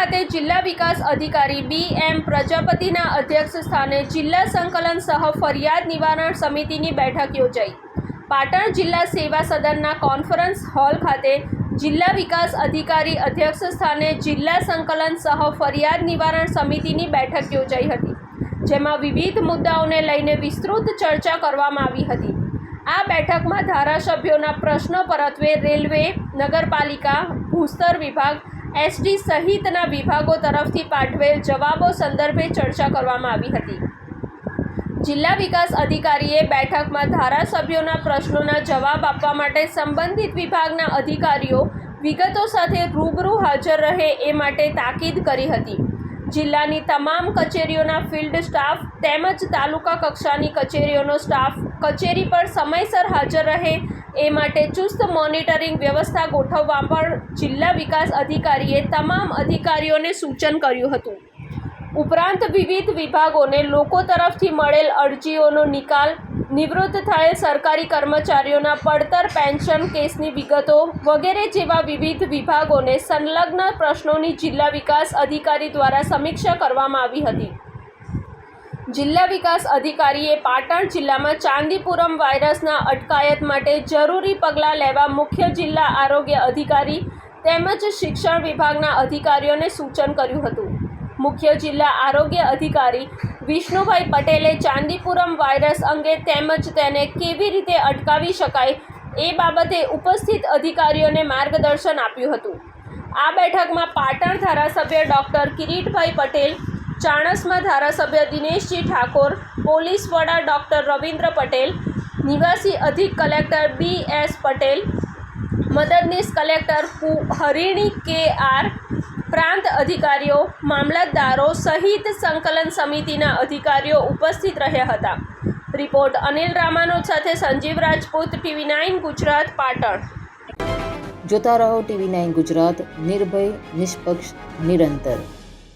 ખાતે જિલ્લા વિકાસ અધિકારી બી એમ પ્રજાપતિના અધ્યક્ષ સ્થાને જિલ્લા સંકલન સહ ફરિયાદ નિવારણ સમિતિની બેઠક યોજાઈ. પાટણ જિલ્લા સેવા સદનના કોન્ફરન્સ હોલ ખાતે જિલ્લા વિકાસ અધિકારી અધ્યક્ષ સ્થાને જિલ્લા સંકલન સહ ફરિયાદ નિવારણ સમિતિની બેઠક યોજાઈ હતી, જેમાં વિવિધ મુદ્દાઓને લઈને વિસ્તૃત ચર્ચા કરવામાં આવી હતી. આ બેઠકમાં ધારાસભ્યોના પ્રશ્નો પરત્વે રેલવે, નગરપાલિકા, ભૂસ્તર વિભાગ એસટી સહિતના વિભાગો તરફથી પાઠવેલ જવાબો સંદર્ભે ચર્ચા કરવામાં આવી હતી. જિલ્લા વિકાસ અધિકારીએ બેઠકમાં ધારાસભ્યોના પ્રશ્નોના જવાબ આપવા માટે સંબંધિત વિભાગના અધિકારીઓ વિગતો સાથે રૂબરૂ હાજર રહે એ માટે તાકીદ કરી હતી. જિલ્લાની તમામ કચેરીઓના ફિલ્ડ સ્ટાફ તેમજ તાલુકા કક્ષાની કચેરીઓનો સ્ટાફ કચેરી પર સમયસર હાજર રહે એ માટે ચુસ્ત મોનિટરિંગ વ્યવસ્થા ગોઠવવા પણ જિલ્લા વિકાસ અધિકારીએ તમામ અધિકારીઓને સૂચન કર્યું હતું. ઉપરાંત વિવિધ વિભાગોને લોકો તરફથી મળેલ અરજીઓનો નિકાલ નિવૃત્ત થયેલ સરકારી કર્મચારીઓના પડતર પેન્શન કેસની વિગતો વગેરે જેવા વિવિધ વિભાગોને સંલગ્ન પ્રશ્નોની જિલ્લા વિકાસ અધિકારી દ્વારા સમીક્ષા કરવામાં આવી હતી. જિલ્લા વિકાસ અધિકારીએ પાટણ જિલ્લામાં ચાંદીપુરમ વાયરસના અટકાયત માટે જરૂરી પગલાં લેવા મુખ્ય જિલ્લા આરોગ્ય અધિકારી તેમજ શિક્ષણ વિભાગના અધિકારીઓને સૂચન કર્યું હતું. મુખ્ય જિલ્લા આરોગ્ય અધિકારી વિષ્ણુભાઈ પટેલે ચાંદીપુરમ વાયરસ અંગે તેમજ તેને કેવી રીતે અટકાવી શકાય એ બાબતે ઉપસ્થિત અધિકારીઓને માર્ગદર્શન આપ્યું હતું. આ બેઠકમાં પાટણ ધારાસભ્ય ડૉક્ટર કિરીટભાઈ પટેલ, ચાણસમાં ધારાસભ્ય દિનેશજી ઠાકોર, પોલીસ વડા ડૉક્ટર રવિન્દ્ર પટેલ, નિવાસી અધિક કલેક્ટર બી એસ પટેલ મદદનીશ કલેક્ટર હરિણી કે આર પ્રાંત અધિકારીઓ, મામલતદારો સહિત સંકલન સમિતિના અધિકારીઓ ઉપસ્થિત રહ્યા હતા. રિપોર્ટ અનિલ રામાનો સાથે સંજીવ રાજપૂત, ટીવી નાઇન ગુજરાત, પાટણ. જોતા રહો ટીવી નાઇન ગુજરાત, નિર્ભય, નિષ્પક્ષ, નિરંતર.